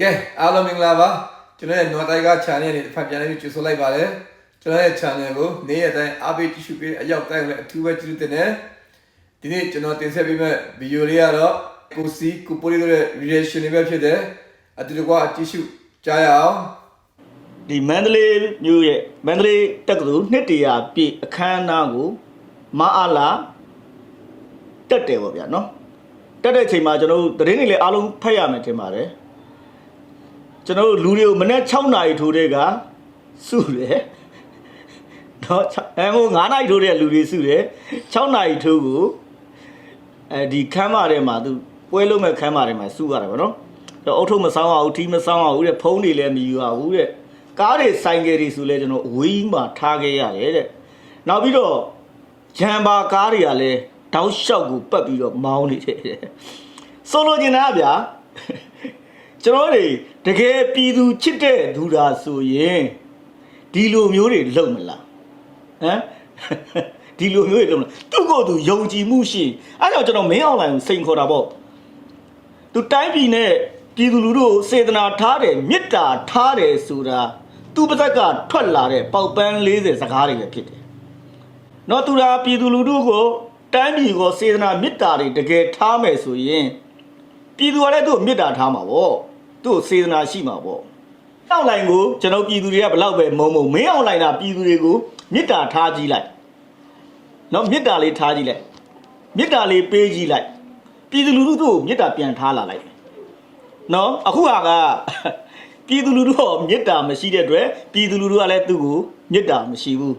ကဲအားလုံးမင်္ဂလာပါကျွန်တော်ရဲ့ North Tiger Channel နဲ့တစ်ဖက်ပြန်လေးကြိုဆိုလိုက်ပါတယ်ကျွန်တော်ရဲ့ channel ကိုနေ့ရက်တိုင်းအားပေးကြည့်ရှုပေးအရောက်တိုင်းလည်းအထူးပဲကျေးဇူးတင်တယ်ဒီနေ့ကျွန်တော်တင်ဆက်ပေးမယ့်ဗီဒီယိုလေးကတော့ကိုစီကိုပိုလီတို့ရဲ့ reaction တွေပဲဖြစ်တယ်အတူတကွကြည့်ရှုကြားရအောင်ဒီမန္တလေးမြို့ရဲ့မန္တလေးတက္ကသိုလ်နှစ်တရာပြည့်အခမ်းအနားကိုမအားလာတက်တယ်ပေါ့ဗျာနော်တက်တဲ့အချိန်မှာကျွန်တော်တို့သတင်းတွေလည်းအားလုံးဖတ်ရမယ်ထင်ပါတယ် ကျွန်တော်တို့လူတွေကိုမနေ့6နာရီထိုးတဲ့ကစုတယ်တော့အဲဟို9နာရီထိုးတဲ့လူတွေစုတယ်6နာရီထိုးကိုအဲဒီခမ်းမထဲမှာသူပွဲလုံးမဲ့ခမ်းမထဲမှာစုရတယ်ပေါ့နော်တော့အုတ်ထုပ်မဆောင်းအောင်ထီးမဆောင်းအောင်တဲ့ဖုံးတွေလည်းမယူရဘူးတဲ့ကားတွေဆိုင်ကယ်တွေဆိုလဲကျွန်တော်အဝေးကြီးမှာထားခဲ့ရတယ်တဲ့နောက်ပြီးတော့ဂျမ်ဘာကားတွေကလည်းတောက်လျှောက်ကိုပတ်ပြီးတော့မောင်းနေတယ်တဲ့ဆိုလိုချင်တာကဗျာ ကျွန်တော်တွေတကယ်ပြည်သူချစ်တဲ့သူသာဆိုရင်ဒီလိုမျိုးတွေလုံမလားဟမ်ဒီလိုမျိုးတွေလုံမလားသူ့ကိုယ်သူယုံကြည်မှုရှိအဲ့တော့ကျွန်တော်မင်းအောင်လိုင်းကိုစိန်ခေါ်တာပေါ့သူတိုင်းပြည်နဲ့ပြည်သူလူထုကိုစေတနာထားတယ်မေတ္တာထားတယ်ဆိုတာသူပါဇက်ကထွက်လာတဲ့ပေါက်ပန်း40စကားတွေပဲဖြစ်တယ်။နော်သူရာပြည်သူလူထုကိုတိုင်းပြည်ကိုစေတနာမေတ္တာတွေတကယ်ထားမယ်ဆိုရင်ပြည်သူကလည်းသူ့ကိုမေတ္တာထားမှာပေါ့။ သူ့ကိုစေတနာရှိမှာပေါ့။အောက်လိုင်းကိုကျွန်တော်ပြည်သူတွေကဘလောက်ပဲမုံမုံမင်းအောက်လိုင်းတာပြည်သူတွေကိုမေတ္တာထားကြည့်လိုက်။နော်မေတ္တာလေးထားကြည့်လိုက်။မေတ္တာလေးပေးကြည့်လိုက်။ပြည်သူလူထုတို့ကိုမေတ္တာပြန်ထားလာလိုက်။နော်အခုဟာကပြည်သူလူထုကမေတ္တာမရှိတဲ့အတွက်ပြည်သူလူထုကလည်းသူ့ကိုမေတ္တာမရှိဘူး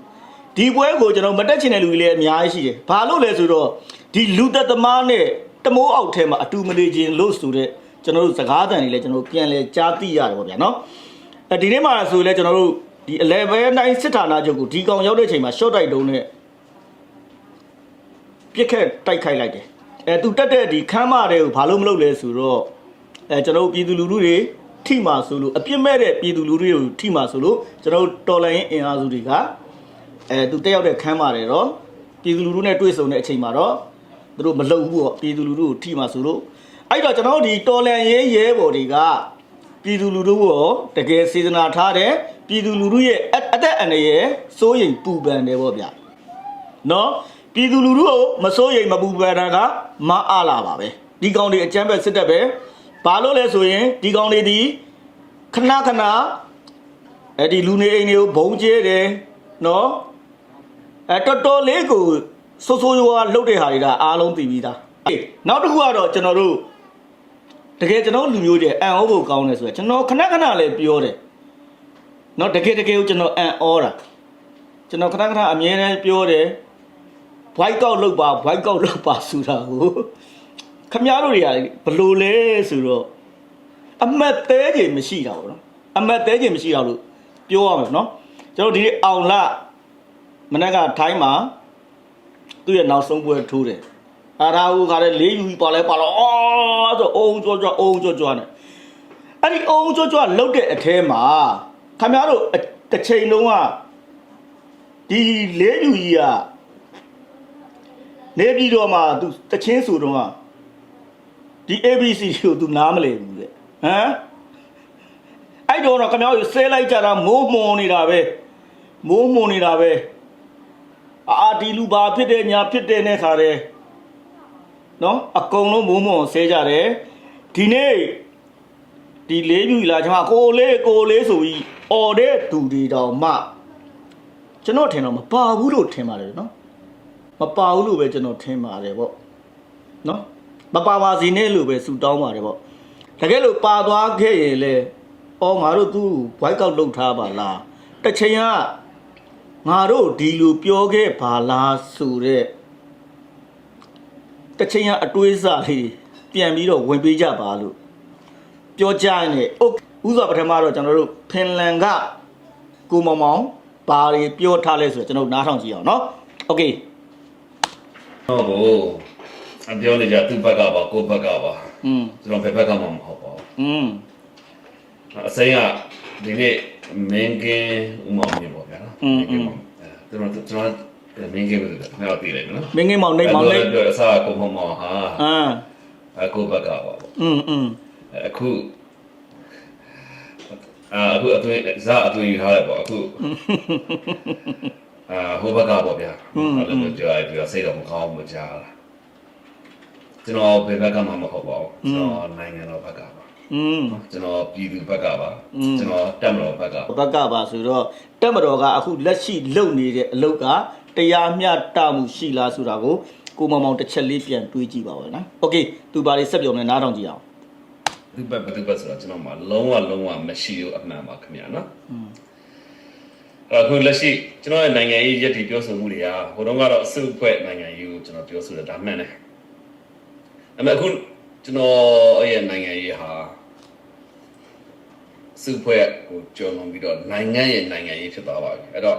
ဒီပွဲကိုကျွန်တော်မတက်ချင်တဲ့လူတွေလည်းအများကြီးရှိတယ်ဘာလို့လဲဆိုတော့ဒီလူသက်သမားနဲ့တမိုးအောက်ထဲမှာအတူမနေခြင်းလို့ဆိုတဲ့ ကျွန်တော်တို့စကားသံတွေလည်းကျွန်တော်တို့ပြန်လဲကြားသိရတယ်ပေါ့ဗျာနော်အဲဒီနေ့မှာဆိုလဲကျွန်တော်တို့ဒီ11 9စစ်ဌာနချုပ်ကိုဒီကောင်ရောက်တဲ့အချိန်မှာ short တိုက်တုံးနဲ့ပြစ်ခက်တိုက်ခိုက်လိုက်တယ်အဲသူတက်တဲ့ဒီခမ်းမတွေကိုဘာလို့မလုပ်လဲဆိုတော့အဲကျွန်တော်တို့ပြည်သူလူထုတွေထိမှဆိုလို့အပြစ်မဲ့တဲ့ပြည်သူလူထုတွေကိုထိမှဆိုလို့ကျွန်တော်တို့တော်လိုင်းရင်အင်အားစုတွေကအဲသူတက်ရောက်တဲ့ခမ်းမတွေတော့ပြည်သူလူထုနဲ့တွေ့ဆုံတဲ့အချိန်မှာတော့သူတို့မလုံဘူးပေါ့ပြည်သူလူထုကိုထိမှဆိုလို့ အဲ့တော့ကျွန်တော်တို့ဒီတော်လန်ရဲရဲဘော်တွေကပြည်သူလူထုကိုတကယ်စေတနာထားတယ်ပြည်သူလူထုရဲ့အအသက်အန္တရာယ်စိုးရိမ်ပူပန်တယ်ပေါ့ဗျာနော်ပြည်သူလူထုကိုမစိုးရိမ်မပူပန်တာကမအားလာပါပဲဒီကောင်တွေအကြမ်းဖက်စစ်တပ်ပဲဘာလို့လဲဆိုရင်ဒီကောင်တွေဒီခဏခဏအဲ့ဒီလူနေအိမ်တွေကိုဘုံကျဲတယ်နော်အဲတော်တော်လေးကိုဆိုးဆိုးရွားရွားလှုပ်တဲ့ဟာတွေကအားလုံးသိပြီးသားအေးနောက်တစ်ခုကတော့ကျွန်တော်တို့ တကယ်ကျွန်တော်လူမျိုးတွေအံ့ဩဖို့ကောင်းတယ်ဆိုတော့ကျွန်တော်ခဏခဏလည်းပြောတယ်နော်တကယ်တကယ်ကိုကျွန်တော်အံ့ဩတာကျွန်တော်ခဏခဏအမြဲတမ်းပြောတယ်ဘွိုက်ကောက်လောက်ပါဘွိုက်ကောက်လောက်ပါဆိုတာကိုခမည်းတော်တွေကဘလို့လဲဆိုတော့အမတ်သေးခြင်းမရှိတာပေါ့နော်အမတ်သေးခြင်းမရှိတာလို့ပြောရမယ်နော်ကျွန်တော်ဒီနေ့အောင်လမနေ့ကထိုင်းမှာသူ့ရဲ့နောက်ဆုံးပွဲထိုးတယ် အာရာဟုကလည်းလေးယူပါလဲပါတော့အော်ဆိုအုံကြွကြွအုံကြွကြွနဲ့အဲ့ဒီအုံကြွကြွလုတ်တဲ့အထဲမှာခမည်းတော်တစ်ချိန်လုံးကဒီလေးယူကြီးကနေပြည်တော်မှာ तू တချင်းဆိုတော့ကဒီ ABC ကို तू နားမလည်ဘူးတဲ့ဟမ်အဲ့တော့တော့ခမောက်ဆဲလိုက်ကြတာမိုးမွန်နေတာပဲမိုးမွန်နေတာပဲအာဒီလူဘာဖြစ်တယ်ညာဖြစ်တယ်နဲ့ခါတယ် နော်အကုန်လုံးမိုးမွန်ဆဲကြတယ်ဒီနေ့ဒီလေးပြူလာကျွန်မကိုလေးကိုလေးဆိုပြီးអော်တဲ့သူတွေတောင်မှကျွန်တော်ထင်တော့မပါဘူးလို့ထင်ပါတယ်နော်မပါဘူးလို့ပဲကျွန်တော်ထင်ပါတယ်ပေါ့နော်မပါပါစီနဲ့လို့ပဲဆူတောင်းပါတယ်ပေါ့တကယ်လို့ပါသွားခဲ့ရင်လေအော်ငါတို့သူ့ဘွိုက်ကောက်လုပ်ထားပါလားတစ်ချိန်ကငါတို့ဒီလိုပြောခဲ့ပါလားဆိုတဲ့ တစ်ချိန်ကအတွေးစားလေးပြန်ပြီးတော့ဝင်ပေးကြပါလို့ပြောကြရင်လေဥဥစွာပထမတော့ကျွန်တော်တို့ဖင်လန်ကကိုမောင်မောင်ဘာတွေပြောထားလဲဆိုတော့ကျွန်တော်တို့နားထောင်ကြည့်အောင်နော်โอเค တော့ကိုအပြောနေကြသူ့ဘက်ကပါကိုယ့်ဘက်ကပါ อืม ကျွန်တော်ဘယ်ဘက်ကမှမဟုတ်ပါဘူး อืม အစိမ်းကဒီနေ့မင်းကင်းဥမောင်မြင်ပေါ့ဗျာနော်အဲကျွန်တော်ကျွန်တော် မင်းကင်းပဲခင်ဗျားသိတယ်နော် မင်းငယ်မောင်နေမောင်နေ ပြောအစားကိုဖုံမောင်ဟာ အာ အကိုဘက်ကပါပေါ့ อืมอืม အခု အာအခုအသွင်ဇာအသွင်ယူထားတယ်ပေါ့အခုအာဟိုဘက်ကပေါ့ဗျာအဲ့လိုမျိုးပြောရပြီးတော့စိတ်တော့မကောင်းဘူးကြားလာကျွန်တော်ဘယ်ဘက်ကမှမဟုတ်ပါဘူးကျွန်တော်နိုင်ငံတော်ဘက်ကပါ อืม ကျွန်တော်ပြည်သူဘက်ကပါကျွန်တော်တက်မတော်ဘက်ကပါ ဘက်ကပါဆိုတော့တက်မတော်ကအခုလက်ရှိလုပ်နေတဲ့အလုပ်က တရားမျှတမှုရှိလားဆိုတာကိုကိုမောင်မောင်တစ်ချက်လေးပြန်တွေးကြည့်ပါဦးနော်โอเคသူပါလေးဆက်ပြောနေနားထောင်ကြည့်အောင် ဒီဘက်ဘယ်သူဘက်ဆိုတော့ကျွန်တော်မှလုံးဝလုံးဝမရှိဘူးအမှန်ပါခင်ဗျာနော်အခုလက်ရှိကျွန်တော်ရဲ့နိုင်ငံရေးရည်တည်ပြောဆိုမှုတွေကဟိုတုန်းကတော့အစုအဖွဲ့နိုင်ငံရေးကိုကျွန်တော်ပြောဆိုတယ်ဒါမှန်တယ်ဒါပေမဲ့အခုကျွန်တော်ရဲ့နိုင်ငံရေးဟာစုဖွဲ့ကိုကျော်လွန်ပြီးတော့နိုင်ငံရဲ့နိုင်ငံရေးဖြစ်သွားပါပြီအဲ့တော့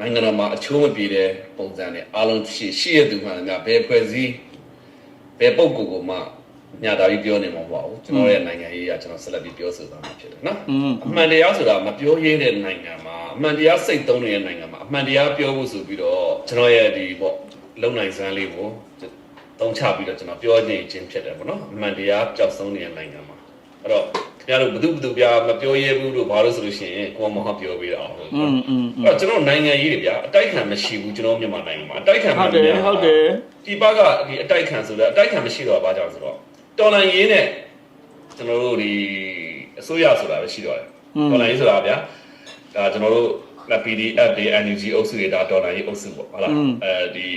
နိုင်ငံတော်မှာအချိုးမပြေတဲ့ပုံစံနဲ့အားလုံးရှိရှိရသူမှလည်းများဘယ်ဖွဲ့စည်းဘယ်ပုံကိုယ်ကိုမှညတာပြီးပြောနေမှာမဟုတ်ဘူးကျွန်တော်ရဲ့နိုင်ငံရေးကကျွန်တော်ဆက်လက်ပြီးပြောဆိုသွားမှာဖြစ်တယ်နော်อืมအမှန်တရားဆိုတာမပြောရတဲ့နိုင်ငံမှာအမှန်တရားစိတ်သုံးနေတဲ့နိုင်ငံမှာအမှန်တရားပြောဖို့ဆိုပြီးတော့ကျွန်တော်ရဲ့ဒီပေါ့လုံနိုင်စမ်းလေးကိုတုံးချပြီးတော့ကျွန်တော်ပြောနေခြင်းဖြစ်တယ်ပေါ့နော်အမှန်တရားပျောက်ဆုံးနေတဲ့နိုင်ငံမှာအဲ့တော့ ခင်ဗျားတို့ဘယ်သူဘယ်သူပြမပြောရဲဘူးလို့ဘာလို့ဆိုလို့ရှိရင်ကိုယ်မဟုတ်ပြောပြီးတော့ဟုတ် อืมอืม အဲ့တော့ကျွန်တော်နိုင်ငံရေးတွေဗျာအတိုက်ခံမရှိဘူးကျွန်တော်မြန်မာနိုင်ငံမှာအတိုက်ခံ ဟုတ်တယ်ဟုတ်တယ် ဒီဘက်ကဒီအတိုက်ခံဆိုတော့အတိုက်ခံမရှိတော့ဘာကြောင့်ဆိုတော့တော်လန်ရေးနဲ့ကျွန်တော်တို့ဒီအစိုးရဆိုတာပဲရှိတော့တယ်တော်လန်ရေးဆိုတာဗျာဒါကျွန်တော်တို့ PDF တွေ NUG အုပ်စုတွေဒါတော်လန်ရေးအုပ်စုပေါ့ဟုတ်လားအဲဒီ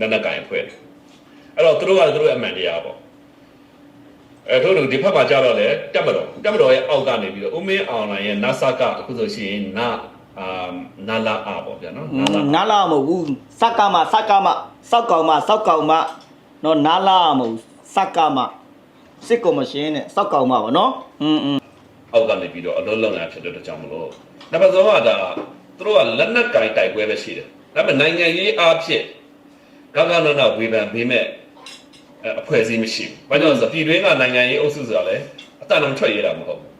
နက်နက်ကင်ဖွဲ့တယ်အဲ့တော့သူတို့ကသူတို့အမှန်တရားပေါ့ အဲတို့တို့ဒီဘက်မှာကြတော့လေတက်မတော်တက်မတော်ရဲ့အောက်ကနေပြီးတော့ဦးမင်းအောင်လိုင်းရဲ့နဆကအခုဆိုရှင်နာအာနာလာအပေါ့ဗျာနော်နာလာမဟုတ်ဘူးစကမစကမစောက်ကောင်မစောက်ကောင်မနော်နာလာမဟုတ်စကမစစ်ကော်မရှင်နဲ့စောက်ကောင်မပေါ့နော်อืมအောက်ကနေပြီးတော့အလုံးလုံးလာဖြစ်တဲ့အတွက်ကြောင့်မလို့နံပါတ်3ကဒါသူတို့ကလက်နက်ကင်တိုက်ပွဲပဲရှိတယ်ဒါပေမဲ့နိုင်ငံရေးအားဖြင့်ကကနနဝေဖန်ပေးမဲ့ အဲအဖွဲ့အစည်းမရှိဘူးဘာကြောင့်လဲဆိုတော့ပြည်တွင်းကနိုင်ငံရေးအုပ်စုဆိုတာလေအတန်လုံးထွက်ရတာမဟုတ်ဘူး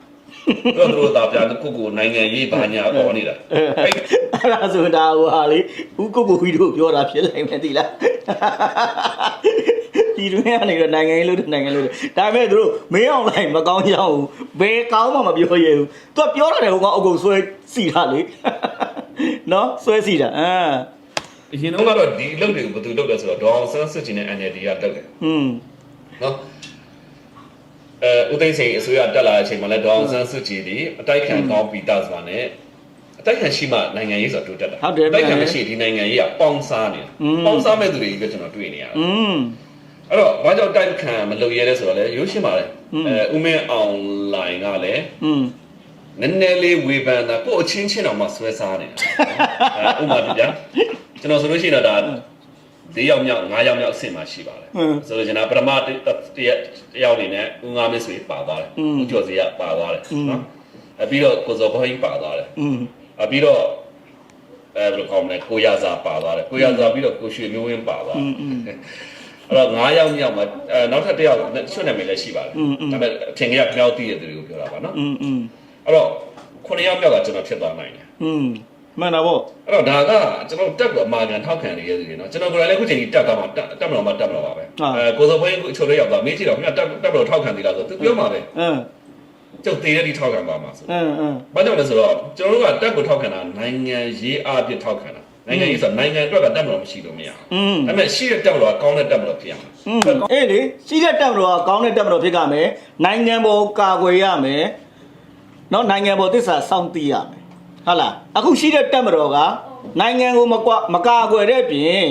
သူတို့တို့သားပြကိုကိုနိုင်ငံရေးဘာညာပေါ်နေတာအဲ့အဲ့ဒါဆိုတာဟိုဟာလေဦးကိုကိုဝီတို့ပြောတာဖြစ်လိုက်မယ်တိလားဒီတွင်းကနေတော့နိုင်ငံရေးလို့နိုင်ငံလို့ဒါပေမဲ့သူတို့မင်းအောင်လိုက်မကောင်းကြောင်းဘူးဘယ်ကောင်းမှမပြောရဘူးသူကပြောရတယ်ဟိုကအုပ်ကုတ်ဆွဲစီတာလေနော်ဆွဲစီတာအမ် အရင်တော့ကတော့ဒီအလုပ်တွေကိုဘယ်သူလုပ်လဲဆိုတော့ဒေါအောင်ဆန်းစစ်ချင်တဲ့ NLD ကလုပ်တယ် อืม နော်အဲဦးသိန်းစိန်အစိုးရတက်လာတဲ့အချိန်မှာလည်းဒေါအောင်ဆန်းစုကြည်ဒီအတိုက်ခံကောင်းပြီးသားစွာနဲ့အတိုက်ခံရှိမှနိုင်ငံရေးဆိုတိုးတက်တာအတိုက်ခံမရှိဒီနိုင်ငံရေးကပေါင်းစားနေတာပေါင်းစားမဲ့သူတွေကြီးပဲကျွန်တော်တွေ့နေရတယ် อืม အဲ့တော့ဘာကြောင့်တိုက်ခံမလုပ်ရဲလဲဆိုတော့လေရိုးရှင်းပါလေအဲဦးမင်းအောင်လိုင်းကလည်း อืม နည်းနည်းလေးဝေဖန်တာကို့အချင်းချင်းတော့မှဆွဲစားနေတာအဲဥပမာပြပြ ကျွန်တော်ဆိုလို့ရှိရင်တော့ဒါ၄ယောက်မြောက်၅ယောက်မြောက်အဆင့်မှာရှိပါတယ်ဆိုတော့ကျွန်တော်ပထမတရက်တယောက်အနေနဲ့ဦးငါမစ်ဆွေပါသွားတယ်ဦးကျော်စေရပါသွားတယ်နော်အပြီးတော့ကိုစောဘိုင်းပါသွားတယ်အပြီးတော့အဲဘယ်လိုခေါ်မလဲကိုရစာပါသွားတယ်ကိုရစာပြီးတော့ကိုရွှေမျိုးဝင်းပါသွားတယ်အဲ့တော့၅ယောက်မြောက်မှာအဲနောက်ထပ်တစ်ယောက်ချွတ်နာမည်လည်းရှိပါတယ်ဒါပေမဲ့အထင်ကြီးကပြောင်းသိရတဲ့သူတွေကိုပြောတာပါနော်အဲ့တော့9ယောက်မြောက်ကကျွန်တော်ဖြစ်သွားနိုင်တယ် မှန်တာပေါ့အဲ့တော့ဒါကကျွန်တော်တက်ကအမာကန်ထောက်ခံနေရသေးတယ်နော်ကျွန်တော်ကိုယ်တိုင်လည်းအခုချိန်ကြီးတက်ကမှတက်တက်မလို့မှတက်မလို့ပါပဲအဲကိုစောပွဲအချို့လေးရောက်သွားမင်းကြည့်တော့ခင်ဗျတက်တက်မလို့ထောက်ခံသေးလားဆိုသူပြောမှာပဲအင်းကျောက်သေးတဲ့ဒီထောက်ခံပါမှာဆိုအင်းအင်းဘာကြောင့်လဲဆိုတော့ကျွန်တော်တို့ကတက်ကိုထောက်ခံတာနိုင်ငံရေးအားဖြင့်ထောက်ခံတာနိုင်ငံရေးဆိုနိုင်ငံအတွက်ကတက်မလို့မရှိလို့မရဘူးဒါပေမဲ့ရှိတဲ့တက်မလို့ကကောင်းတဲ့တက်မလို့ဖြစ်ရမယ်အေးလေရှိတဲ့တက်မလို့ကကောင်းတဲ့တက်မလို့ဖြစ်ရမယ်နိုင်ငံပေါ်ကာကွယ်ရမယ်နော်နိုင်ငံပေါ်သစ္စာစောင့်သိရမယ် ဟုတ်လားအခုရှိတဲ့တက်မတော်ကနိုင်ငံကိုမကွမကာကွယ်တဲ့ပြင်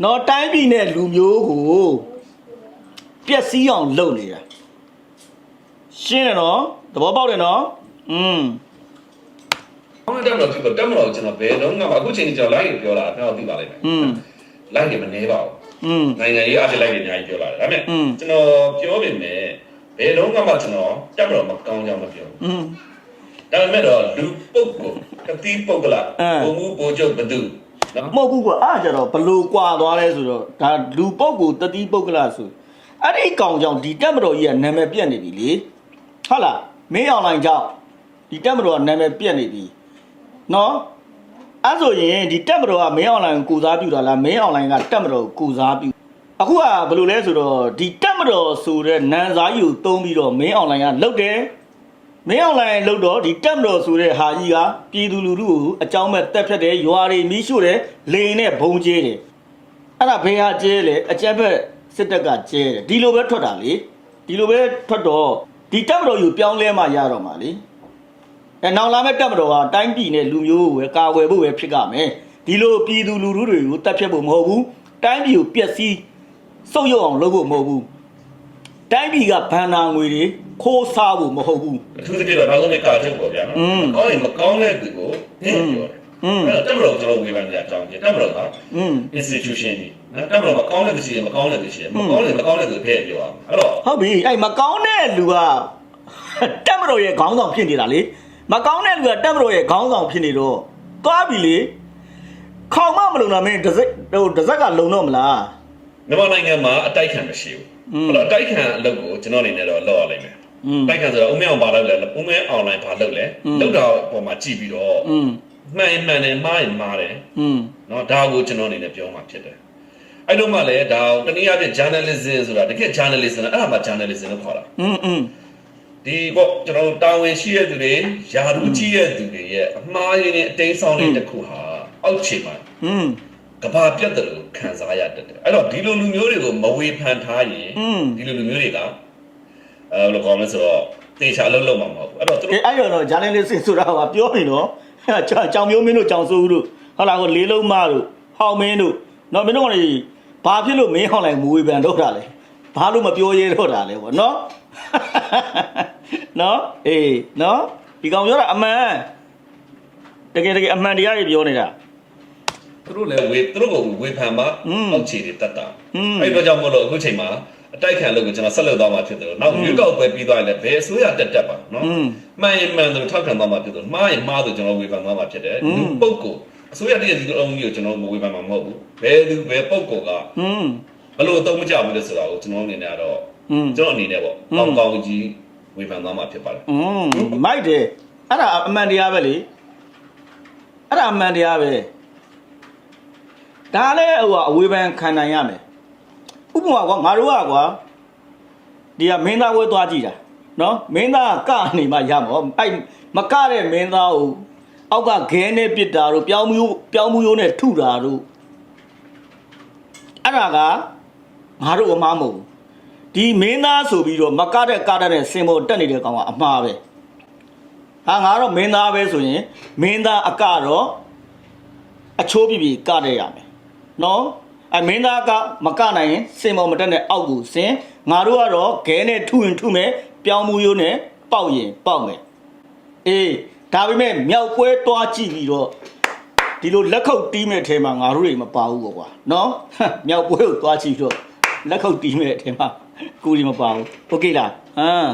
เนาะတိုင်းပြည်နဲ့လူမျိုးကိုပျက်စီးအောင်လုပ်နေတာရှင်းတယ်နော်သဘောပေါက်တယ်နော်อืม ကောင်းတဲ့တက်မလို့ဖြစ်တော့တက်မလို့ကျွန်တော်ဘယ်တော့မှအခုချိန်ကြီးကျွန်တော်လိုက်ပြောလာတော့သိပါလိမ့်မယ် อืม လိုက်နေမနေပါဘူး อืม နိုင်ငံရေးအားဖြင့်လိုက်နေအများကြီးပြောလာတယ်ဒါပေမဲ့ อืม ကျွန်တော်ပြောပေမဲ့ဘယ်တော့မှကျွန်တော်တက်မလို့မကောင်းကြောင်းမပြောဘူး อืม ဒါပေမဲ့တော့လူပုဂ္ဂိုလ်ကတိပုဂ္ဂလအဲဘုံမှုဘိုးချုပ်ဘသူနော်မဟုတ်ဘူးကွာအားကြတော့ဘလို့ကွာသွားလဲဆိုတော့ဒါလူပုဂ္ဂိုလ်တတိပုဂ္ဂလဆိုအဲ့ဒီကောင်ကြောင့်ဒီတက်မတော်ကြီးကနာမည်ပြက်နေပြီလေဟုတ်လားမင်းအောင်လိုင်းကြောင့်ဒီတက်မတော်ကနာမည်ပြက်နေပြီနော်အဲ့ဆိုရင်ဒီတက်မတော်ကမင်းအောင်လိုင်းကိုကူစားပြုတာလားမင်းအောင်လိုင်းကတက်မတော်ကိုကူစားပြုအခုကဘယ်လိုလဲဆိုတော့ဒီတက်မတော်ဆိုတဲ့နန်စာကြီးကိုတုံးပြီးတော့မင်းအောင်လိုင်းကလုတ်တယ် မင်းအောင်လိုင်းလို့တော့ဒီတက်မတော်ဆိုတဲ့ဟာကြီးကပြည်သူလူထုကိုအကြောင်းမဲ့တက်ဖြတ်တယ်ရွာတွေမီးရှို့တယ်လေရင်နဲ့ဘုံကျဲတယ်အဲ့ဒါဘယ်ဟာကျဲလဲအကြက်ဘက်စစ်တပ်ကကျဲတယ်ဒီလိုပဲထွက်တာလေဒီလိုပဲထွက်တော့ဒီတက်မတော်ယူပြောင်းလဲမှရတော့မှာလေအဲနောက်လာမဲ့တက်မတော်ကတိုင်းပြည်နဲ့လူမျိုးကိုပဲကာဝယ်ဖို့ပဲဖြစ်ကြမယ်ဒီလိုပြည်သူလူထုတွေကိုတက်ဖြတ်ဖို့မဟုတ်ဘူးတိုင်းပြည်ကိုပျက်စီးစုပ်ယုပ်အောင်လုပ်ဖို့မဟုတ်ဘူးတိုင်းပြည်ကဘန်နာငွေတွေ ခိုးစားဖို့မဟုတ်ဘူးအထူးသဖြင့်တော့နောက်ဆုံးနေ့ကာချုပ်ပေါ့ဗျာ။ကောင်းရင်မကောင်းတဲ့သူကိုဟင်းပြောတယ်။အဲ့တော့တက်မတော်ကျွန်တော်ဝေဖန်ကြအကြောင်းပြတက်မတော်က อืม institution ကြီးနော်တက်မတော်မကောင်းတဲ့သူရှိရင်မကောင်းတဲ့သူရှိရင်မကောင်းရင်မကောင်းတဲ့သူဖဲ့ပြောအောင်အဲ့တော့ဟုတ်ပြီအဲ့မကောင်းတဲ့လူကတက်မတော်ရဲ့ခေါင်းဆောင်ဖြစ်နေတာလေမကောင်းတဲ့လူကတက်မတော်ရဲ့ခေါင်းဆောင်ဖြစ်နေတော့သွားပြီလေခေါင်မမလုံတာမင်းဒဇက်ဟိုဒဇက်ကလုံတော့မလား မြန်မာနိုင်ငံမှာအတိုက်ခံမရှိဘူးဟုတ်လားအတိုက်ခံအလုပ်ကိုကျွန်တော်အနေနဲ့တော့လောက်ရလိမ့်မယ် อืม တိုက်ခံဆိုတော့ဦးမင်းအောင်ပါလောက်လဲဦးမင်းအွန်လိုင်းပါလောက်လဲ อืม လောက်တာပေါ်မှာကြည့်ပြီးတော့ อืม မှန်ရင်မှန်တယ်မှားရင်မှားတယ် อืม เนาะဒါကိုကျွန်တော်အနေနဲ့ပြောမှာဖြစ်တယ်အဲ့တော့မှလည်းဒါကိုတနည်းအားဖြင့် journalism ဆိုတာတကယ် journalism အဲ့ဒါမှ journalism လို့ခေါ်တာ อืมอืม ဒီပေါ့ကျွန်တော်တို့တာဝန်ရှိတဲ့သူတွေယာရုကြီးတဲ့သူတွေရဲ့အမှားရင်းနဲ့အတိမ်းဆောင်တွေတစ်ခုဟာအောက်ခြေမှာ อืม ကဘာပြတ်တယ်လို့ခံစားရတတ်တယ်အဲ့တော့ဒီလိုလူမျိုးတွေကိုမဝေဖန်ထားရင် อืม ဒီလိုလူမျိုးတွေက အဲဘယ်လိုကောင်းလဲဆိုတော့တေချာအလုပ်လုပ်မှာမဟုတ်ဘူးအဲ့တော့သူတို့အဲ့တော့ journalist ဆိုတာကပြောနေတော့ကြောင်မျိုးမင်းတို့ကြောင်စိုးဦးတို့ဟုတ်လားကိုလေးလုံးမတို့ဟောင်းမင်းတို့နော်မင်းတို့ကလေဘာဖြစ်လို့မင်းဟောင်းလိုက်မူဝေဖန်တော့တာလဲဘာလို့မပြောရဲတော့တာလဲပေါ့နော်နော်အေးနော်ဒီကောင်ပြောတာအမှန်တကယ်တကယ်အမှန်တရားကြီးပြောနေတာသူတို့လည်းဝေသူတို့ကဝေဖန်မှာအောက်ခြေတွေတက်တာအဲ့တော့ကြောင့်မလို့အခုချိန်မှာ တိုက်ခံလို့ကိုကျွန်တော်ဆက်လုပ်သွားမှာဖြစ်တယ်လို့နောက်ရွေးကောက်ပွဲပြီးသွားရင်လည်းဘယ်အစိုးရတက်တက်ပါနော်မှန်ရင်မှန်တယ်ထောက်ခံသွားမှာဖြစ်တယ်မှားရင်မှားတယ်ကျွန်တော်ဝေဖန်သွားမှာဖြစ်တယ်ဒီပုံကိုအစိုးရတည်းစီအုံးကြီးကိုကျွန်တော်မဝေဖန်မှာမဟုတ်ဘူးဘယ်သူဘယ်ပုံကိုကဘလို့အသုံးမကျဘူးလဲဆိုတာကိုကျွန်တော်အနေနဲ့ကတော့ကျွန်တော်အနေနဲ့ပေါ့ကောင်းကောင်းကြီးဝေဖန်သွားမှာဖြစ်ပါတယ်မိုက်တယ်အဲ့ဒါအမှန်တရားပဲလေအဲ့ဒါအမှန်တရားပဲဒါလည်းဟိုအဝေဖန်ခံနိုင်ရမယ် ဥပမာကွာငါတို့ကကွာဒီကမင်းသားဝဲသွားကြည့်တာနော်မင်းသားကကနေမှရမှာအဲ့မကတဲ့မင်းသားကိုအောက်ကခဲနဲ့ပစ်တာတို့ပြောင်းမှုပြောင်းမှုရိုးနဲ့ထုတာတို့အဲ့ဒါကငါတို့အမားမဟုတ်ဘူးဒီမင်းသားဆိုပြီးတော့မကတဲ့ကားတဲ့စင်ပေါ်တက်နေတဲ့ကောင်ကအမှားပဲဟာငါတော့မင်းသားပဲဆိုရင်မင်းသားအကတော့အချိုးပြပြကတဲ့ရမယ်နော် အဲမင်းသားကမကနိုင်ရင်စင်ပေါ်မတက်နဲ့အောက်ကိုစင်ငါတို့ကတော့ခဲနဲ့ထုရင်ထုမယ်ပြောင်းမှုရိုးနဲ့ပေါက်ရင်ပေါက်မယ်အေးဒါပေမဲ့မြောက်ပွဲတွားကြည့်ပြီးတော့ဒီလိုလက်ခုပ်တီးမဲ့ထဲမှာငါတို့တွေမပါဘူးပေါ့ကွာနော်မြောက်ပွဲကိုတွားကြည့်တော့လက်ခုပ်တီးမဲ့ထဲမှာကိုကြီးမပါဘူးဟုတ်ကဲ့လားဟမ်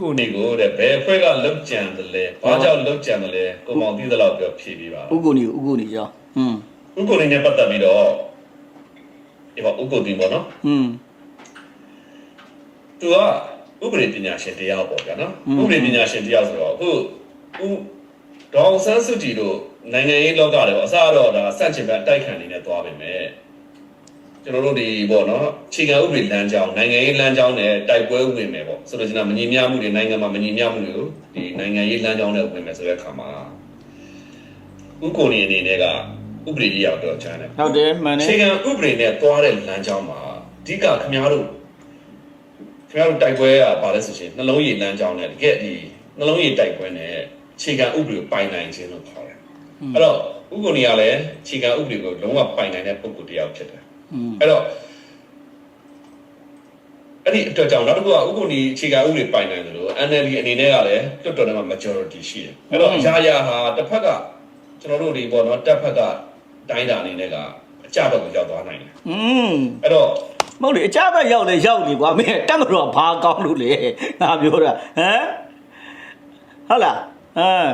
ကိုနေကိုတဲ့ဘယ်အဖွဲ့ကလုတ်ကြံတယ်လဲဘာကြောင့်လုတ်ကြံတယ်လဲကိုမောင်သိသလောက်ပြောဖြေပြပါဦးကိုနေဦးကိုနေကြောင်းဟွန်းဦးကိုနေနဲ့ပတ်သက်ပြီးတော့ ဒီမှာဥက္ကိုဒီပေါ့နော်ဟွန်းသူကဥပဒေပညာရှင်တရားပေါ့ဗျာနော်ဥပဒေပညာရှင်တရားဆိုတော့အခုဥဒေါအောင်ဆန်းစုကြည်တို့နိုင်ငံရေးလောကတွေပေါ့အစားတော့ဒါစန့်ကျင်ဘက်အတိုက်ခံနေနဲ့သွားပါမယ်ကျွန်တော်တို့ဒီပေါ့နော်ခြေကံဥပဒေလမ်းကြောင်းနိုင်ငံရေးလမ်းကြောင်းနဲ့တိုက်ပွဲဝင်မယ်ပေါ့ဆိုတော့ကျွန်တော်မညီမျှမှုတွေနိုင်ငံမှာမညီမျှမှုတွေကိုဒီနိုင်ငံရေးလမ်းကြောင်းနဲ့ဝင်မယ်ဆိုတဲ့အခါမှာဥက္ကိုနေအနေနဲ့က ဥပဒေကြီးရောက်တော့ချမ်းတယ်ဟုတ်တယ်မှန်တယ်အခြေခံဥပဒေနဲ့သွားတဲ့လမ်းကြောင်းမှာအဓိကခင်ဗျားတို့ခင်ဗျားတို့တိုက်ပွဲကပါလဲဆိုရှင်နှလုံးရည်လမ်းကြောင်းနဲ့တကယ်ဒီနှလုံးရည်တိုက်ပွဲနဲ့အခြေခံဥပဒေကိုပိုင်နိုင်ခြင်းလို့ခေါ်တယ်အဲ့တော့ဥက္ကိုနေကလည်းအခြေခံဥပဒေကိုလုံးဝပိုင်နိုင်တဲ့ပုဂ္ဂိုလ်တစ်ယောက်ဖြစ်တယ်อืมအဲ့တော့အဲ့ဒီအတွက်ကြောင့်နောက်တစ်ခုကဥက္ကိုနေအခြေခံဥပဒေပိုင်နိုင်တယ်လို့ NLD အနေနဲ့ကလည်းတွတ်တော်ထဲမှာ majority ရှိတယ်အဲ့တော့အရာရာဟာတစ်ဖက်ကကျွန်တော်တို့ဒီပေါ့နော်တစ်ဖက်က တိုင်းတာအနေနဲ့ကအကြတော့ရောက်သွားနိုင်တယ်อืมအဲ့တော့မဟုတ်လေအကြဘက်ရောက်လဲရောက်နေကွာမင်းတက်မတော်ဘာကောင်းလို့လဲငါပြောတာဟမ်ဟုတ်လားဟမ်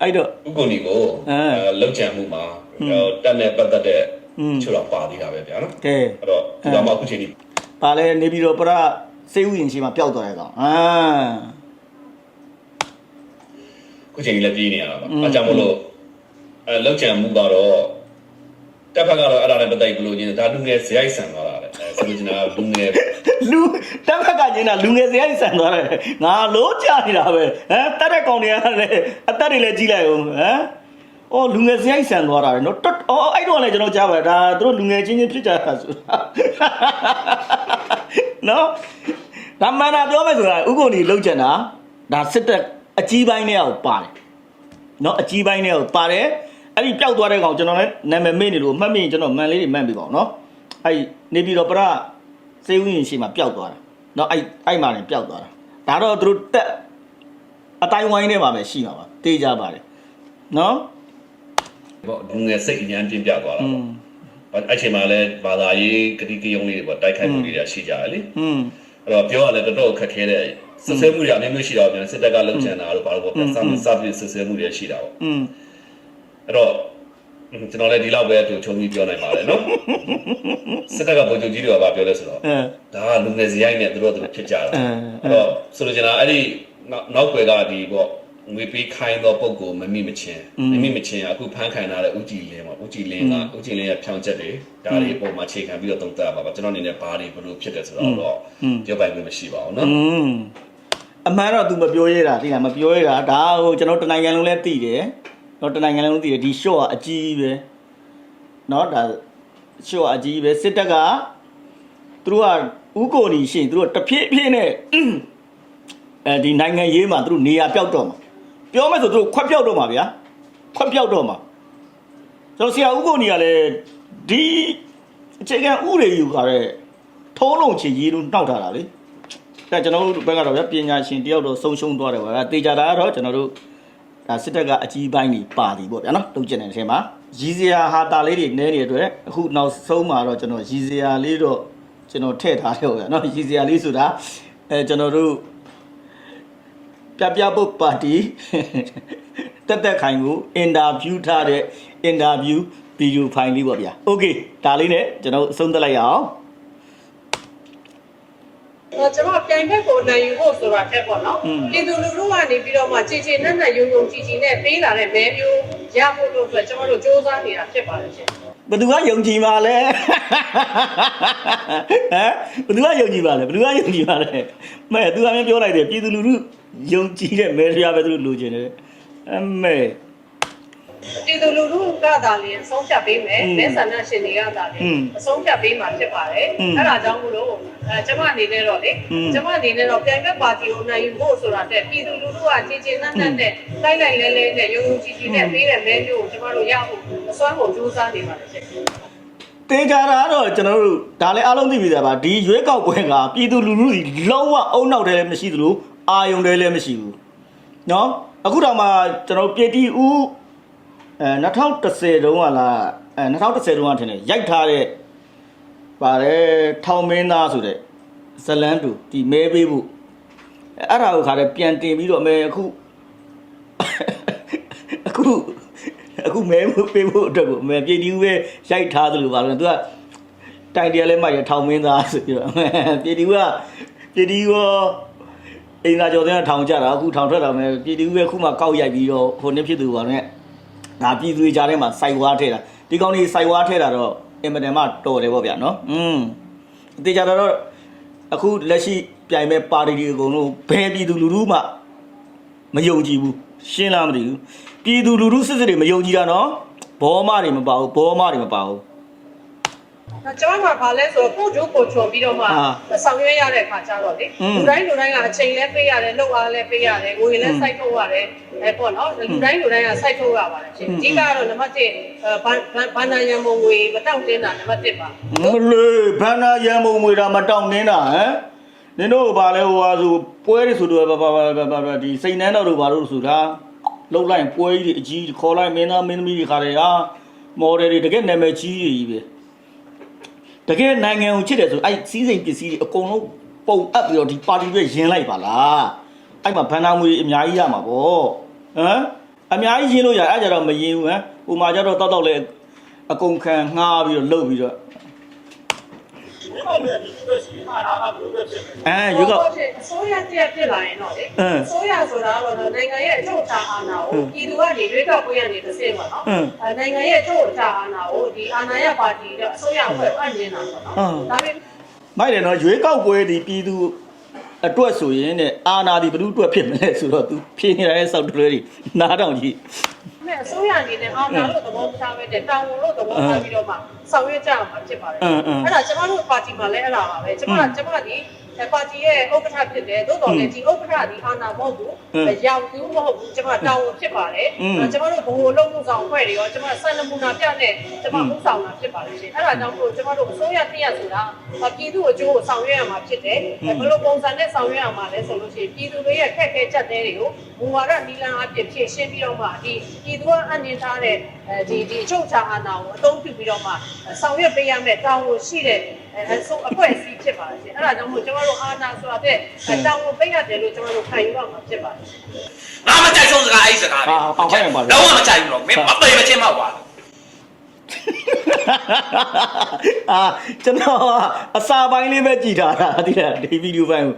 အဲ့တော့ဥက္ကုဏီကိုအဲလောက်ချံမှုမှာတက်နဲ့ပတ်သက်တဲ့ချို့တော့ပါသေးတာပဲဗျာနော်ကဲအဲ့တော့ဒီတော့မှအခုချိန်ဒီပါလဲနေပြီးတော့ပရစေဥယျင်ရှိမှပျောက်သွားတဲ့ကောင်ဟမ် ခုချိန်ကြီးလည်းပြေးနေရတာပါอืมအဲကြောင့်မလို့အဲလောက်ချံမှုကတော့တက်ဖက်ကတော့အဲ့ဒါနဲ့ပတ်သက်ပြီးဘယ်လိုချင်းဒါလူငယ်ဇယိုက်ဆန်သွားတာလေအဲဆိုလို့ကျွန်တော်လူငယ်လူတက်ခက်ကကျင်းတာလူငယ်စရိုက်ဆန်သွားတယ်ငါလို့ကြာနေတာပဲဟမ်တက်တဲ့ကောင်တွေကလည်းအသက်တွေလည်းကြီးလိုက်အောင်ဟမ်အော်လူငယ်စရိုက်ဆန်သွားတာလေနော်တော်အော်အဲ့တော့လည်းကျွန်တော်ကြားပါတယ်ဒါသူတို့လူငယ်ချင်းချင်းဖြစ်ကြတာဆိုတာနော်ဒါမှန်တာပြောမယ်ဆိုတာဥက္ကုဏီလောက်ကျန်တာဒါစစ်တက် အကြီးပိုင်းတဲ့အောင်ပါတယ်နော်အကြီးပိုင်းတဲ့အောင်ပါတယ်အဲ့ဒီပျောက်သွားတဲ့ကောင်ကျွန်တော်လည်းနာမည်မေ့နေလို့မှတ်မိရင်ကျွန်တော်မန်လေးတွေမှတ်ပြီးပါအောင်နော်အဲ့ဒီနေပြီးတော့ပရစေဦးရင်ရှိမှပျောက်သွားတာနော်အဲ့အဲ့မှာလည်းပျောက်သွားတာဒါတော့သူတို့တက်အတိုင်းဝိုင်းထဲမှာပဲရှိမှာပါတေးကြပါတယ်နော်ပေါ့လူငယ်စိတ်အញ្ញမ်းပြင်းပြသွားတာပေါ့အဲ့အချိန်မှာလည်းဘာသာရေးကတိကယုံလေးတွေပေါ့တိုက်ခိုက်မှုတွေရှိကြတယ်လေอืม အဲ့တော့ပြောရလဲတော်တော်ခက်ခဲတဲ့စစ်ဆဲမှုတွေအမျိုးမျိုးရှိတော့ပြန်စစ်တပ်ကလုံချန်တာတို့ဘာလို့ပေါ့ပြန်စမ်းစပြီးစစ်ဆဲမှုတွေရှိတာပေါ့อืมအဲ့တော့ကျွန်တော်လည်းဒီလောက်ပဲသူချုံပြီးပြောနိုင်ပါတယ်နော်စစ်တပ်ကဗိုလ်ချုပ်ကြီးတွေကပြောလဲဆိုတော့အဲဒါကလူငယ်စရိုက်နဲ့သူတို့တို့ဖြစ်ကြတာအဲအဲ့တော့ဆိုလိုချင်တာအဲ့ဒီနောက်နောက်ွယ်ကဒီပေါ့ ငွေပေးခိုင်းသောပုံကိုမမိမချင်းမမိမချင်းအခုဖမ်းခံထားတဲ့ဦးကြည်လင်းပေါ့ဦးကြည်လင်းကဦးကြည်လင်းရဲ့ဖြောင်းချက်တွေဒါတွေပုံမှာခြေခံပြီးတော့သုံးသပ်ပါပါကျွန်တော်အနေနဲ့ဘာတွေဘလို့ဖြစ်တယ်ဆိုတော့တော့ပြောပိုင်ခွင့်မရှိပါဘူးနော် อืมအမှန်တော့ तू မပြောရတာသိလားမပြောရတာဒါဟိုကျွန်တော်တနိုင်ငံလုံးလဲသိတယ်เนาะတနိုင်ငံလုံးသိတယ်ဒီ short ကအကြီးပဲเนาะဒါ short ကအကြီးပဲစစ်တပ်ကသူတို့ကဥကိုနီရှိရင်သူတို့တဖြည်းဖြည်းနဲ့အဲဒီနိုင်ငံရေးမှာသူတို့နေရာပြောက်တော့မှာ ပြောမယ်ဆိုသူတို့ခွက်ပြောက်တော့မှာဗျာခွက်ပြောက်တော့မှာကျွန်တော်ဆရာဥကိုနီကလည်းဒီအခြေခံဥတွေယူခါတဲ့ထုံးလုံးချေရေးလို့နှောက်ထားတာလေအဲကျွန်တော်တို့ဘက်ကတော့ဗျာပညာရှင်တယောက်တော့ဆုံးရှုံးသွားတယ်ဗျာတေချာတာကတော့ကျွန်တော်တို့ဒါစစ်တပ်ကအကြီးပိုင်းကြီးပါသည်ပေါ့ဗျာနော်တုတ်ကျင်တဲ့အချိန်မှာရည်စရာဟာတာလေးတွေနဲနေတဲ့အတွက်အခုနောက်ဆုံးမှာတော့ကျွန်တော်ရည်စရာလေးတော့ကျွန်တော်ထည့်ထားတယ်ပေါ့ဗျာနော်ရည်စရာလေးဆိုတာအဲကျွန်တော်တို့ ပြပြပုတ်ပါတီ တက်တက်ခိုင်ကိုအင်တာဗျူးထားတဲ့အင်တာဗျူးဗီဒီယိုဖိုင်လေးပေါ့ဗျာโอเคဒါလေးနဲ့ကျွန်တော်အဆုံးသတ်လိုက်ရအောင် ဟိုကျွန်တော်ပြိုင်ဘက်ကိုနိုင်ယူဖို့ဆိုတာတက်ပေါ့နော်ပြည်သူလူထုကနေပြီးတော့မှကြည်ကြည်နက်နက်ယုံယုံကြည်ကြည်နဲ့ပေးလာတဲ့မဲမျိုးရဖို့လို့ဆိုကျွန်တော်တို့စ조사နေတာဖြစ်ပါတယ်ရှင် ဘယ်သူကယုံကြည်ပါလဲဟမ်ဘယ်သူကယုံကြည်ပါလဲဘယ်သူကယုံကြည်ပါလဲမဲသူကမင်းပြောလိုက်တယ်ပြည်သူလူထု ယုံကြည်တဲ့မဲရရပဲသူတို့လိုချင်တယ်အမဲပြည်သူလူထုကသာလျှင်အဆုံးဖြတ်ပေးမယ်မဲဆန္ဒရှင်တွေကသာလျှင်အဆုံးဖြတ်ပေးမှာဖြစ်ပါတယ်အဲ့ဒါကြောင့်မို့လို့အဲကျွန်မအနေနဲ့တော့လေကျွန်မအနေနဲ့တော့ပြိုင်ဘက်ပါတီကိုနိုင်ယူဖို့ဆိုတာတက်ပြည်သူလူထုကကြည်ကြည်နက်နက်နဲ့တိုက်လိုက်လဲလဲနဲ့ယုံယုံကြည်ကြည်နဲ့ပေးတဲ့မဲမျိုးကိုကျွန်တော်တို့ရဖို့အစွမ်းကုန်စူးစမ်းနေပါတယ်ရှင်တေချာတာကတော့ကျွန်တော်တို့ဒါလည်းအားလုံးသိပြီသားပါဒီရွေးကောက်ပွဲကပြည်သူလူထုစီလုံးဝအုံနောက်တယ်လည်းမရှိသလို အာယုံတယ်လည်းမရှိဘူးเนาะအခုတော့မှကျွန်တော်ပြည်တီဦးအဲ2010တုန်းကလားအဲ2010တုန်းကထင်တယ်ရိုက်ထားတဲ့ပါတယ်ထောင်မင်းသားဆိုတဲ့ဇလန်းတူဒီမဲပေးဖို့အဲ့ဒါကိုခါတယ်ပြန်တင်ပြီးတော့မဲအခု အခုအခုမဲမှုပေးဖို့အတွက်ကိုမဲပြည်တီဦးပဲရိုက်ထားသလိုပါလို့သူကတိုင်တရားလဲမှရထောင်မင်းသားဆိုပြီးတော့ပြည်တီဦးကပြည်တီဦးရော အင်္ဂါကျော်တဲ့ထောင်ကြတာအခုထောင်ထွက်တာမဲပြည်တီဦးပဲအခုမှကောက်ရိုက်ပြီးတော့ဟိုနေ့ဖြစ်သူပါနဲ့ဒါပြည်သူတွေကြားထဲမှာစိုက်ဝါးထဲတာဒီကောင်ကြီးစိုက်ဝါးထဲတာတော့အင်မတန်မှတော်တယ်ပေါ့ဗျာနော်อืมအတေချာတော့အခုလက်ရှိပြိုင်မဲ့ပါတီတွေအကုန်လုံးဘယ်ပြည်သူလူထုမှမယုံကြည်ဘူးရှင်းလားမသိဘူးပြည်သူလူထုစစ်စစ်တွေမယုံကြည်တာနော်ဘောမတွေမပါဘူးဘောမတွေမပါဘူး။ ဒါကျမကဘာလဲဆိုတော့ကိုကျိုးကိုချုံပြီးတော့မှဆောင်ရွက်ရတဲ့ခါကြတော့လေလူတိုင်းလူတိုင်းကအချိန်လဲပေးရတယ်လုပ်အားလဲပေးရတယ်ငွေလဲစိုက်ထုတ်ရတယ်အဲပေါ့နော်လူတိုင်းလူတိုင်းကစိုက်ထုတ်ရပါတယ်ရှင်အဓိကတော့နံပါတ်1ဘာနာရံမုံငွေမတောင့်တင်းတာနံပါတ်1ပါမလေဘာနာရံမုံငွေတာမတောင့်တင်းတာဟမ်နင်တို့ဘာလဲဟိုဟာဆိုပွဲတွေဆိုတော့ဘာဘာဘာဘာဒီစိတ်နှမ်းတော်တို့ဘာလို့ဆိုတာလှုပ်လိုက်ပွဲကြီးတွေအကြီးခေါ်လိုက်မင်းသားမင်းသမီးတွေခါတွေဟာမော်ဒယ်တွေတကယ်နာမည်ကြီးတွေကြီးပဲ တကယ်နိုင်ငံကိုချစ်တယ်ဆိုအဲ့စီးစိမ်ပစ္စည်းတွေအကုန်လုံးပုံအပ်ပြီးတော့ဒီပါတီတွေရင်လိုက်ပါလားအဲ့မှာဘန္နာမွေအများကြီးရမှာပေါ့ဟမ်အများကြီးရင်လို့ရအဲ့ကြတော့မရင်ဘူးဟမ်ဟိုမှာကြတော့တောက်တောက်လဲအကုန်ခံငှားပြီးတော့လှုပ်ပြီးတော့ အဲရွေးကောက်အစိုးရတက်ဖြစ်လာရင်တော့လေအင်းအစိုးရဆိုတာကတော့နိုင်ငံရဲ့အကျိုးအချာအာဏာကိုပြည်သူကနေရွေးကောက်ပွဲရနေတစ်စင်းပါနော်အင်းအဲနိုင်ငံရဲ့အကျိုးအချာအာဏာကိုဒီအာဏာရပါတီကအစိုးရအဖွဲ့အပ်နေတာပေါ့နော်အင်းဒါပေမဲ့မိုက်တယ်နော်ရွေးကောက်ပွဲဒီပြည်သူအတွက်ဆိုရင်တဲ့အာနာဒီဘယ်သူအတွက်ဖြစ်မလဲဆိုတော့ तू ဖြေနေတဲ့စောက်တွဲတွေနားတောင်ကြီး မဲ့အစိုးရအနေနဲ့အာဏာလို့သဘောထားပဲတဲ့တာဝန်လို့သဘောထားပြီးတော့မှဆောင်ရွက်ကြရမှာဖြစ်ပါတယ်အဲ့ဒါကျမတို့ပါတီမှာလည်းအဲ့ဒါပါပဲကျမကျမဒီ ပါတီရဲ့ဥက္ကဋ္ဌဖြစ်တယ်သို့တော်လည်းဒီဥက္ကဋ္ဌဒီအာဏာမဟုတ်ဘူးရောင်သူမဟုတ်ဘူးကျမတာဝန်ဖြစ်ပါတယ်ကျမတို့ဘိုလ်လုံးမှုဆောင်ဖွဲ့တွေရောကျမစံနမူနာပြတဲ့ကျမမှုဆောင်တာဖြစ်ပါတယ်ရှင်အဲ့ဒါကြောင့်မို့ကျမတို့အစိုးရတရက်ဆိုတာပြည်သူ့အကျိုးကိုဆောင်ရွက်ရမှာဖြစ်တယ်ဘယ်လိုပုံစံနဲ့ဆောင်ရွက်ရမှာလဲဆိုလို့ရှိရင်ပြည်သူတွေရဲ့ခက်ခဲချက်တွေကိုမူဝါဒနီလန်အဖြစ်ဖြည့်ရှင်းပြီးတော့မှဒီပြည်သူကအနှင်ထားတဲ့ဒီဒီအချုပ်ချာအာဏာကိုအသုံးပြုပြီးတော့မှဆောင်ရွက်ပေးရမယ့်တာဝန်ရှိတဲ့ အဲဆိုအဖွဲ့အစည်းဖြစ်ပါတယ်ရှင်အဲ့ဒါကြောင့်မို့ကျမတို့အာဏာဆိုတာတဲ့တာဝန်ပေးရတယ်လို့ကျမတို့ခံယူရမှာဖြစ်ပါတယ်ငါမကြိုက်ဆုံးစကားအဲ့ဒီစကားအာအောင်ခိုင်းပါလေလုံးဝမကြိုက်ဘူးတော့မင်းမပေမချင်းမောက်ပါအာကျွန်တော်ကအစာပိုင်းလေးပဲကြည်ထားတာဒီလားဒီဗီဒီယိုပိုင်းကို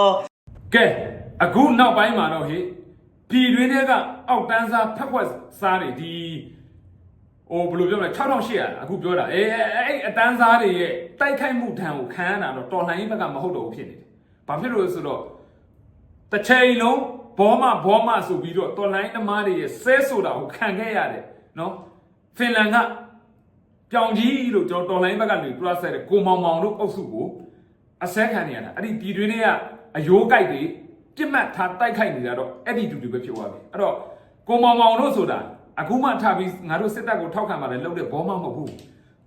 ဩကဲအခုနောက်ပိုင်းမှာတော့ဟေ့ပြည်တွင်းတွေကအောက်တန်းစားဖက်ခွက်စားတွေဒီ ဟိုဘယ်လိုပြောမလဲ6800အခုပြောတာအေးအဲ့အတန်းစားတွေရဲ့တိုက်ခိုက်မှုထံကိုခံရတာတော့တော်လှန်ရေးဘက်ကမဟုတ်တော့ဘူးဖြစ်နေတယ်။ဘာဖြစ်လို့လဲဆိုတော့တစ်ချိန်လုံးဘောမဘောမဆိုပြီးတော့တော်လှန်ရေးသမားတွေရဲ့ဆဲဆိုတာကိုခံခဲ့ရတယ်နော်ဖင်လန်ကပြောင်ကြီးလို့ကျွန်တော်တော်လိုင်းဘက်ကနေတွားဆက်တဲ့ကိုမောင်မောင်တို့အုပ်စုကိုအစဲခံနေရတာအဲ့ဒီပြည်တွင်းတွေကအယိုးကြိုက်တွေပြစ်မှတ်ထားတိုက်ခိုက်နေတာတော့အဲ့ဒီတူတူပဲဖြစ်သွားပြီအဲ့တော့ကိုမောင်မောင်တို့ဆိုတာ အခုမှထားပြီးငါတို့စစ်တပ်ကိုထောက်ခံပါတယ်လုပ်တဲ့ဘောမမဟုတ်ဘူး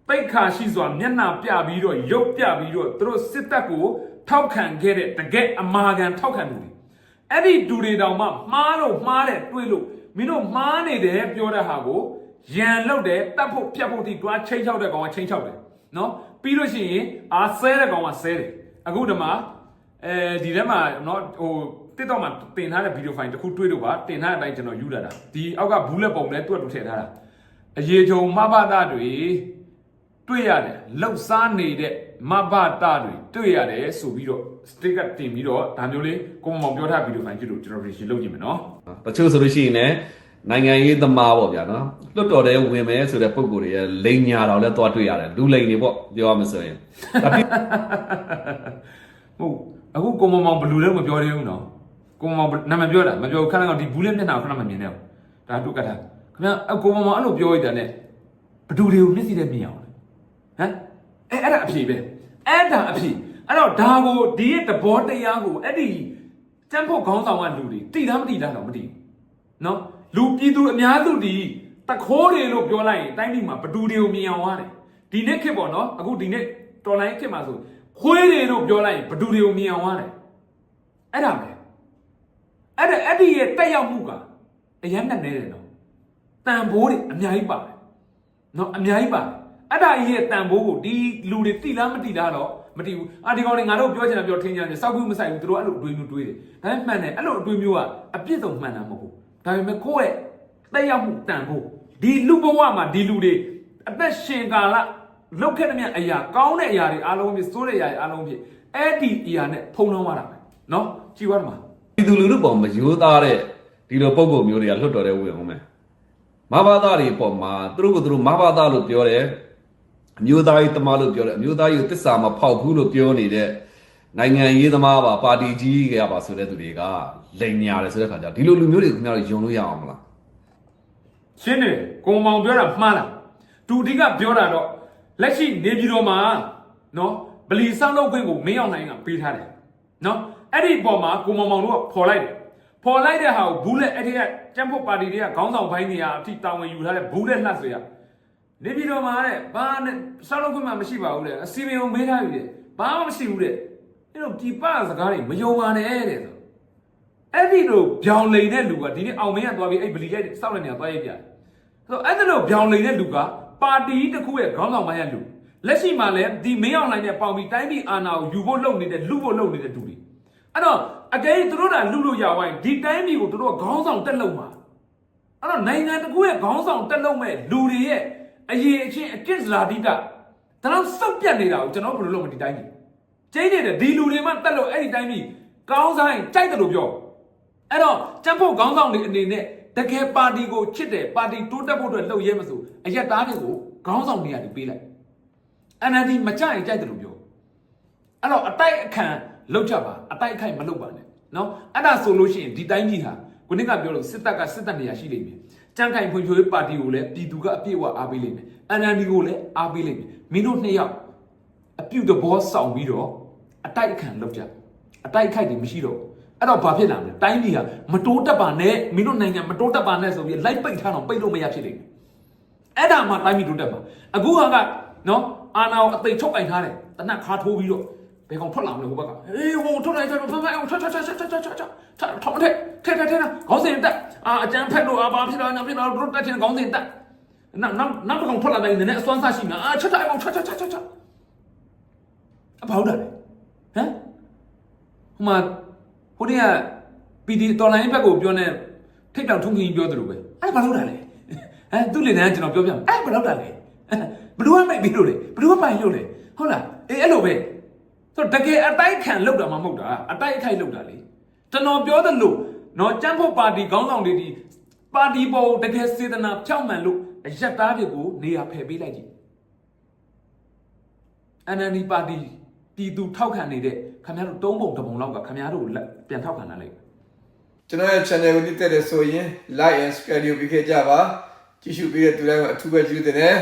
ပိတ်ခါရှိစွာမျက်နှာပြပြီးတော့ရုပ်ပြပြီးတော့သူတို့စစ်တပ်ကိုထောက်ခံခဲ့တဲ့တကယ်အမာခံထောက်ခံသူတွေအဲ့ဒီဒူတွေတောင်မှမှားလို့မှားတယ်တွေးလို့မင်းတို့မှားနေတယ်ပြောတဲ့ဟာကိုရန်လောက်တယ်တတ်ဖို့ဖြတ်ဖို့တိတွားချိန်ချောက်တဲ့ကောင်ကချိန်ချောက်တယ်နော်ပြီးလို့ရှိရင်အာဆဲတဲ့ကောင်ကဆဲတယ်အခုဒီမှာအဲဒီထဲမှာနော်ဟို တစ်တော့မှာတင်ထားတဲ့ဗီဒီယိုဖိုင်တစ်ခုတွေးလို့ပါတင်ထားတဲ့အတိုင်းကျွန်တော်ယူလာတာဒီအောက်ကဘူးလက်ပုံနဲ့တွက်တူထည့်ထားတာအရေချုံမဘတာတွေတွေ့ရတယ်လှုပ်ရှားနေတဲ့မဘတာတွေတွေ့ရတယ်ဆိုပြီးတော့ sticker တင်ပြီးတော့ဒါမျိုးလေးကိုမမောင်ပြောထားဗီဒီယိုဖိုင်ကြည့်လို့ကျွန်တော် reaction လုပ်ကြည့်မယ်နော်တချို့ဆိုလို့ရှိရင်လည်းနိုင်ငံရေးသမားပေါ့ဗျာနော်လွတ်တော်တဲ့ဝင်မယ်ဆိုတဲ့ပုံကိုယ်တွေရဲ့လိန်ညာတော်လည်းသွားတွေ့ရတယ်လူလိန်တွေပေါ့ပြောရမဆိုရင်ဒါပြဟုတ်အခုကိုမမောင်ဘလူးလည်းမပြောသေးဘူးနော် ကိုမမောင်နာမည်ပြောတာမပြောဘူးခဏတော့ဒီဘူးလေးမျက်နှာကိုခဏမမြင်နဲ့ဘူးဒါတုတ်ကတာခင်ဗျအကိုမမောင်အဲ့လိုပြောရတဲ့နဲ့ဘဒူတွေကိုမျက်စိနဲ့မြင်အောင်လေဟမ်အဲအဲ့ဒါအဖြေပဲအဲ့ဒါအဖြေအဲ့တော့ဒါကိုဒီရဲ့သဘောတရားကိုအဲ့ဒီစံဖို့ခေါင်းဆောင်ကလူတွေတိသားမတိသားတော့မတိဘူးနော်လူပြည်သူအများစုဒီတခိုးတွေလို့ပြောလိုက်ရင်တိုင်းပြည်မှာဘဒူတွေကိုမြင်အောင်ရတယ်ဒီနေ့ခေတ်ပေါ့နော်အခုဒီနေ့တော်လိုင်းခေတ်မှာဆိုခွေးတွေလို့ပြောလိုက်ရင်ဘဒူတွေကိုမြင်အောင်ရတယ်အဲ့ဒါပဲ အဲ့ဒါအဲ့ဒီရဲ့တက်ရောက်မှုကအရင်နဲ့နေတယ်နော်တန်ဖိုးတွေအများကြီးပါတယ်နော်အများကြီးပါတယ်အဲ့ဒါကြီးရဲ့တန်ဖိုးကိုဒီလူတွေတိလားမတိလားတော့မတိဘူးအာဒီကောင်တွေငါတို့ပြောချင်တာပြောထင်ကြတယ်စောက်ဘူးမဆိုင်ဘူးသူတို့အဲ့လိုတွေးမျိုးတွေးတယ်ဒါပေမဲ့မှန်တယ်အဲ့လိုအတွေးမျိုးကအပြစ်ဆုံးမှန်တာမဟုတ်ဘူးဒါပေမဲ့ကိုယ့်ရဲ့တက်ရောက်မှုတန်ဖိုးဒီလူဘဝမှာဒီလူတွေအသက်ရှင်ကာလလောက်ခဲ့တဲ့မြတ်အရာကောင်းတဲ့အရာတွေအားလုံးဖြစ်စိုးတဲ့အရာတွေအားလုံးဖြစ်အဲ့ဒီအရာနဲ့ဖုံးလုံးသွားတာပဲနော်ကြည့်သွားမှာ ပြည်သူလူထုပေါ်မှာရိုးသားတဲ့ဒီလိုပုံကိုယ်မျိုးတွေကလွတ်တော်တဲ့ဝင်အောင်မယ်မဘာသာတွေပေါ်မှာသူတို့ကသူတို့မဘာသာလို့ပြောတယ်အမျိုးသားရေးသမားလို့ပြောတယ်အမျိုးသားရေးကိုတစ္ဆာမဖောက်ဘူးလို့ပြောနေတဲ့နိုင်ငံရေးသမားပါပါတီကြီးကပါဆိုတဲ့သူတွေကလိန်ညာတယ်ဆိုတဲ့ခါကျဒီလိုလူမျိုးတွေခင်ဗျားတို့ယုံလို့ရအောင်မလားရှင်းနေတယ်ကိုမောင်ပြောတာမှားလားသူအဓိကပြောတာတော့လက်ရှိနေပြည်တော်မှာနော်ဗလီဆောက်လုပ်ခွင့်ကိုမင်းအောင်နိုင်ကပေးထားတယ်နော် အဲ့ဒီပေါ်မှာကိုမောင်မောင်တို့ကဖော်လိုက်တယ်ဖော်လိုက်တဲ့ဟာကိုဘူးလက်အဲ့ဒီကကျန်းဖို့ပါတီတွေကခေါင်းဆောင်ပိုင်းတွေကအထိတာဝန်ယူထားတဲ့ဘူးလက်လှဆွေကနေပြည်တော်မှာတဲ့ဘာနဲ့ဆောက်လုပ်ခွင့်မှမရှိပါဘူးတဲ့အစီအမံကိုမေးထားပြီတဲ့ဘာမှမရှိဘူးတဲ့အဲ့တော့ဒီပစကားတွေမယုံပါနဲ့တဲ့ဆိုအဲ့ဒီလိုဗျောင်လိန်တဲ့လူကဒီနေ့အောင်မင်းကသွားပြီးအဲ့ဗလီရဲ့စောက်တဲ့နေရာသွားရိုက်ပြတယ်။ဆိုတော့အဲ့ဒီလိုဗျောင်လိန်တဲ့လူကပါတီတစ်ခုရဲ့ခေါင်းဆောင်ပိုင်းရဲ့လူလက်ရှိမှာလည်းဒီမင်းအောင်လိုင်းနဲ့ပေါင်ပြီးတိုင်းပြည်အာဏာကိုယူဖို့လုပ်နေတဲ့လူဖို့လုပ်နေတဲ့လူတွေ အဲ့တော့အကယ်၍သူတို့ကလူလို့ရဝိုင်းဒီတိုင်းပြည်ကိုသူတို့ကခေါင်းဆောင်တက်လို့မှာအဲ့တော့နိုင်ငံတစ်ခုရဲ့ခေါင်းဆောင်တက်လို့မဲ့လူတွေရဲ့အရေးအချင်းအကစ်ဇလာတိကဒါတော့စောက်ပြတ်နေတာကိုကျွန်တော်ဘယ်လိုလုပ်မဒီတိုင်းပြည်ကျိန်းနေတယ်ဒီလူတွေမှတက်လို့အဲ့ဒီတိုင်းပြည်ကောင်းဆိုင်ကြိုက်တယ်လို့ပြောအဲ့တော့ကျန်းဖို့ခေါင်းဆောင်တွေအနေနဲ့တကယ်ပါတီကိုချစ်တယ်ပါတီတိုးတက်ဖို့အတွက်လှုပ်ရဲမစို့အရက်သားတွေကိုခေါင်းဆောင်နေရာတွေပေးလိုက် NLD မကြိုက်ရင်ကြိုက်တယ်လို့ပြောအဲ့တော့အတိုက်အခံ လောက်ကြပါအတိုက်အခိုက်မလုပ်ပါနဲ့နော်အဲ့ဒါဆိုလို့ရှိရင်ဒီတိုင်းပြည်ဟာခုနကပြောလို့စစ်တပ်ကစစ်တပ်နေရာရှိလိမ့်မယ်ကြံ့ခိုင်ဖွံ့ဖြိုးရေးပါတီကိုလည်းပြည်သူကအပြည့်အဝအားပေးလိမ့်မယ် NLD ကိုလည်းအားပေးလိမ့်မယ်မင်းတို့နှစ်ယောက်အပြုတ်တဘောဆောင်ပြီးတော့အတိုက်အခံလောက်ကြအတိုက်အခိုက်တွေမရှိတော့ဘူးအဲ့တော့ဘာဖြစ်လာမလဲတိုင်းပြည်ဟာမတိုးတက်ပါနဲ့မင်းတို့နိုင်ငံမတိုးတက်ပါနဲ့ဆိုပြီးလိုက်ပိတ်ထားတော့ပိတ်လို့မရဖြစ်လိမ့်မယ်အဲ့ဒါမှတိုင်းပြည်တိုးတက်မှာအခုဟာကနော်အာနာကိုအသိချုပ်ကင်ထားတယ်တနက်ခါထိုးပြီးတော့ ဘယ်ကောင်ထွက်လာမလဲဟိုဘက်ကအေးဟိုထွက်လိုက်ထွက်ဖမ်းဖမ်းအောင်ထွက်ထွက်ထွက်ထွက်ထွက်ထွက်ထွက်ထွက်ထောင်းတဲ့ထဲထဲထဲခေါင်းစဉ်တက်အာအကျန်းဖက်လို့အာဘာဖြစ်တော့နောက်ဖြစ်တော့တို့တက်ချင်ခေါင်းစဉ်တက်နောက်နောက်နောက်ကောင်ထွက်လာတိုင်းနည်းနည်းအစွမ်းစားရှိမှာအာချက်တိုင်းအောင်ချက်ချက်ချက်ချက်ချက်အဘောက်တယ်ဟမ်ဟိုမှာဟိုတည်းကပီဒီတော်လိုင်းဘက်ကိုပြောနေထိတ်တောင်ထုံးကြီးပြောသလိုပဲအဲ့ဘာလို့တာလဲဟမ်သူ့လေနန်းကျွန်တော်ပြောပြမယ်အဲ့ဘယ်တော့တာလဲဘလူးကမိုက်ပြီးလို့လေဘလူးကပိုင်လို့လေဟုတ်လားအေးအဲ့လိုပဲ ဆိုတော့တကယ်အတိုက်ခံလောက်တာမှမဟုတ်တာအတိုက်အခိုက်လောက်တာလေကျွန်တော်ပြောသလိုနော်ကျန်းဖို့ပါတီခေါင်းဆောင်တွေဒီပါတီပေါ်တကယ်စေတနာဖြောက်မှန်လို့အရက်သားတွေကိုနေရာဖယ်ပေးလိုက်ကြည့် NND ပါတီပြည်သူထောက်ခံနေတဲ့ခင်ဗျားတို့တုံးပုံတစ်ပုံလောက်ကခင်ဗျားတို့လက်ပြန်ထောက်ခံလာလိုက်ကျွန်တော်ရဲ့ channel ကိုတက်တဲ့ဆိုရင် like and subscribe လုပ်ပြီးခဲ့ကြပါကြည့်ရှုပြီးတဲ့သူတိုင်းကအထူးပဲကျေးဇူးတင်တယ်